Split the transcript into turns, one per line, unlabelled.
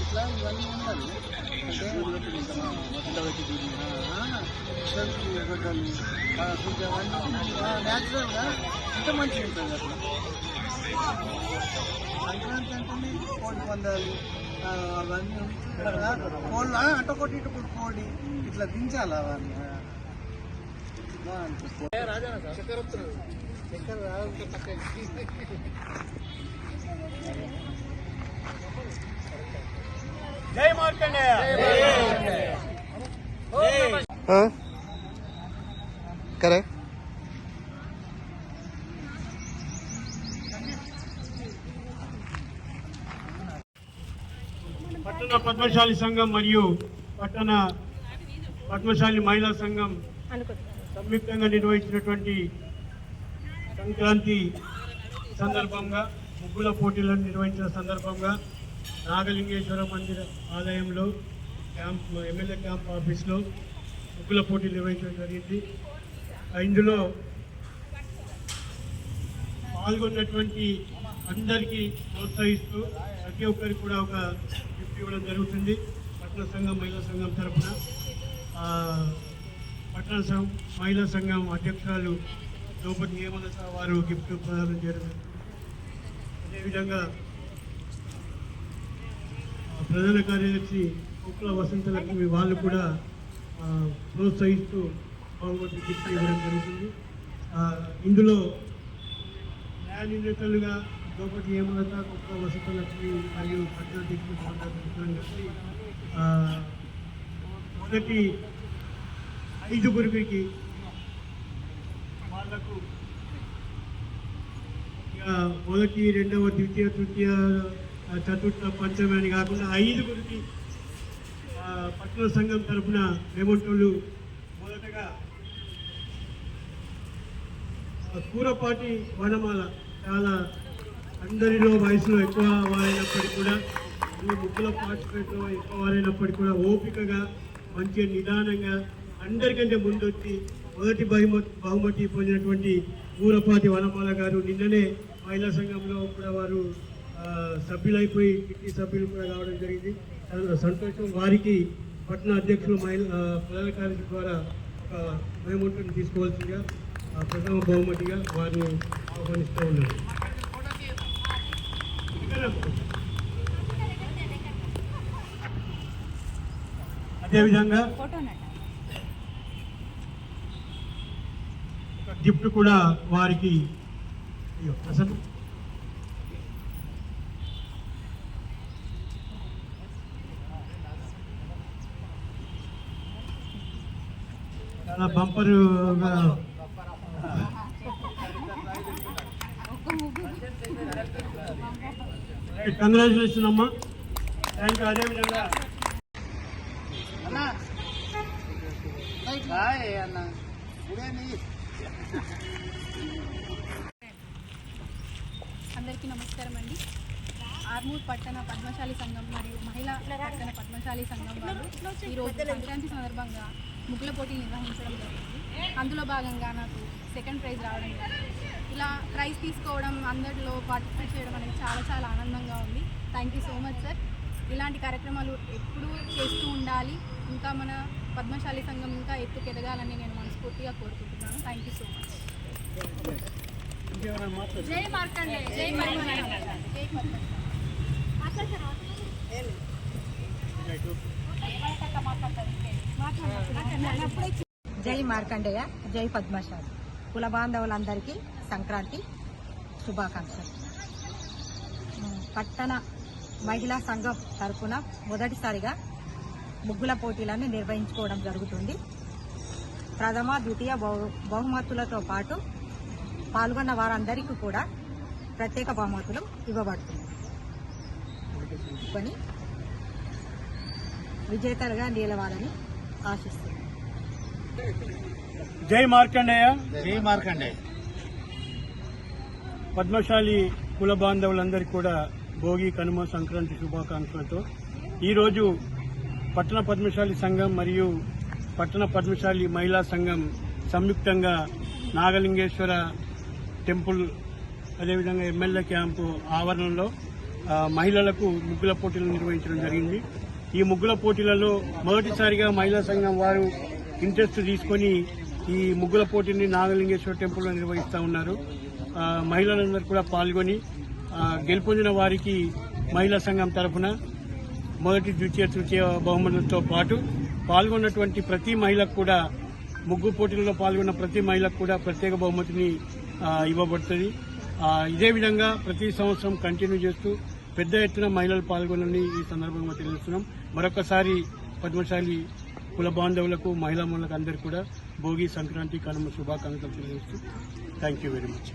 ఇట్లా ఇవన్నీ ఉండాలి న్యాచురల్గా ఇంత మంచిగా ఉంటుంది అట్లా సంక్రాంతి అంటేనే కోడి పందాలు కోళ్ళ అట్ట కొట్టి ఇటు కోడి ఇట్లా దించాలి అవన్నీ చక్కెర చక్కెర రాదంటే తక్కువ
పట్టణ పద్మశాలి సంఘం మరియు పట్టణ పద్మశాలి మహిళా సంఘం సంయుక్తంగా నిర్వహించినటువంటి సంక్రాంతి సందర్భంగా ముగ్గుల పోటీలను నిర్వహించిన సందర్భంగా నాగలింగేశ్వర మందిర ఆలయంలో క్యాంప్ ఎమ్మెల్యే క్యాంప్ ఆఫీస్లో ముగ్గుల పోటీలు నిర్వహించడం జరిగింది. ఇందులో పాల్గొన్నటువంటి అందరికీ ప్రోత్సహిస్తూ ప్రతి ఒక్కరికి కూడా ఒక ఇవ్వడం జరుగుతుంది. పట్టణ సంఘం మహిళా సంఘం తరఫున. పట్టణ సంఘం మహిళా సంఘం అధ్యక్షురాలు ద్రౌపది హేమలత వారు గిఫ్ట్ ప్రదానం చేయడం అదేవిధంగా ప్రధాన కార్యదర్శి కుక్కల వసంతలక్ష్మి వాళ్ళు కూడా ప్రోత్సహిస్తూ బహుమతి గిఫ్ట్ ఇవ్వడం జరుగుతుంది. ఇందులో న్యాయ నిందితులుగా లోపలికి హేమలత కుక్క వసంతలక్ష్మి మరియు పట్టణ దిక్కు కలిసి మొదటి ఐదుగురికి వాళ్ళకు ఇక మొదటి రెండవ ద్వితీయ తృతీయ చతుర్థ పంచమి అని కాకుండా ఐదుగురికి పట్టణ సంఘం తరఫున రేమంటోళ్ళు మొదటగా కూరపాటి వనమాల చాలా అందరిలో వయసులో ఎక్కువ వారైనప్పటికీ కూడా ఈ ముగ్గుల పార్టిసిపేట్లో ఎక్కువ వారైనప్పటికీ కూడా ఓపికగా మంచి నిదానంగా అందరికంటే ముందొచ్చి మొదటి బహుమతి బహుమతి పొందినటువంటి ఊరపాటి వనమాల గారు నిన్ననే మహిళా సంఘంలో కూడా వారు సభ్యులైపోయి కిట్టి సభ్యులు కూడా కావడం జరిగింది. సంతోషం వారికి పట్టణ అధ్యక్షులు మహిళ ఆ, ప్రధాన కార్యదర్శి ద్వారా ఒక బహుమతిని తీసుకోవాల్సిందిగా ప్రథమ బహుమతిగా వారు ఆహ్వానిస్తూ ఉన్నారు అదేవిధంగా గిఫ్ట్ కూడా వారికి అయ్యో, అసలు చాలా బంపరుగా కంగ్రాచులేషన్ అమ్మా. థ్యాంక్ యూ అదేవిధంగా.
అందరికీ నమస్కారం అండి. ఆర్మూర్ పట్టణ పద్మశాలి సంఘం మరియు మహిళా పట్టణ పద్మశాలి సంఘం వాళ్ళు ఈరోజు సంక్రాంతి సందర్భంగా ముగ్గుల పోటీ నిర్వహించడం జరిగింది. అందులో భాగంగా నాకు సెకండ్ ప్రైజ్ రావడం జరిగింది. ఇలా ప్రైజ్ తీసుకోవడం అందరిలో పార్టిసిపేట్ చేయడం అనేది చాలా చాలా thank you so much sir ఇలాంటి కార్యక్రమాలు ఎప్పుడూ చేస్తూ ఉండాలి. ఇంకా మన పద్మశాలి సంఘం ఇంకా ఎత్తుకెదగాలని నేను మనస్ఫూర్తిగా కోరుకుంటున్నాను. థ్యాంక్ యూ సో మచ్ జై మార్కండే. జై మార్కండే జై మార్కండే
జై మార్కండేయ జై పద్మశాలి. కుల బాంధవులందరికీ సంక్రాంతి శుభాకాంక్షలు. పట్టణ మహిళా సంఘం తరఫున మొదటిసారిగా ముగ్గుల పోటీలను నిర్వహించుకోవడం జరుగుతుంది. ప్రథమ ద్వితీయ బహు- బహుమతులతో పాటు పాల్గొన్న వారందరికీ కూడా ప్రత్యేక బహుమతులు ఇవ్వబడుతుంది. కొని విజేతలుగా నిలవాలని ఆశిస్తున్నాను
జై మార్కండేయ.
జై మార్కండే
పద్మశాలి కుల బాంధవులందరికీ కూడా భోగి కనుమ సంక్రాంతి శుభాకాంక్షలతో ఈరోజు పట్టణ పద్మశాలి సంఘం మరియు పట్టణ పద్మశాలి మహిళా సంఘం సంయుక్తంగా నాగలింగేశ్వర టెంపుల్ అదేవిధంగా ఎమ్మెల్యే క్యాంపు ఆవరణలో మహిళలకు ముగ్గుల పోటీలు నిర్వహించడం జరిగింది. ఈ ముగ్గుల పోటీలలో మొదటిసారిగా మహిళా సంఘం వారు ఇంట్రెస్ట్ తీసుకొని ఈ ముగ్గుల పోటీని నాగలింగేశ్వర టెంపుల్లో నిర్వహిస్తూ ఉన్నారు. మహిళలందరూ కూడా పాల్గొని గెలుపొందిన వారికి మహిళా సంఘం తరఫున మొదటి ద్వితీయ తృతీయ బహుమతులతో పాటు పాల్గొన్నటువంటి ప్రతి మహిళకు కూడా ముగ్గు పోటీల్లో పాల్గొన్న ప్రతి మహిళకు కూడా ప్రత్యేక బహుమతిని ఇవ్వబడుతుంది. ఇదే విధంగా ప్రతి సంవత్సరం కంటిన్యూ చేస్తూ పెద్ద ఎత్తున మహిళలు పాల్గొనని ఈ సందర్భంగా తెలియజేస్తున్నాం. మరొకసారి పద్మశాలి కుల బాంధవులకు మహిళా మనులకు అందరికీ కూడా భోగి సంక్రాంతి కనుమ శుభాకాంక్షలు తెలియజేస్తూ థ్యాంక్ యూ వెరీ మచ్.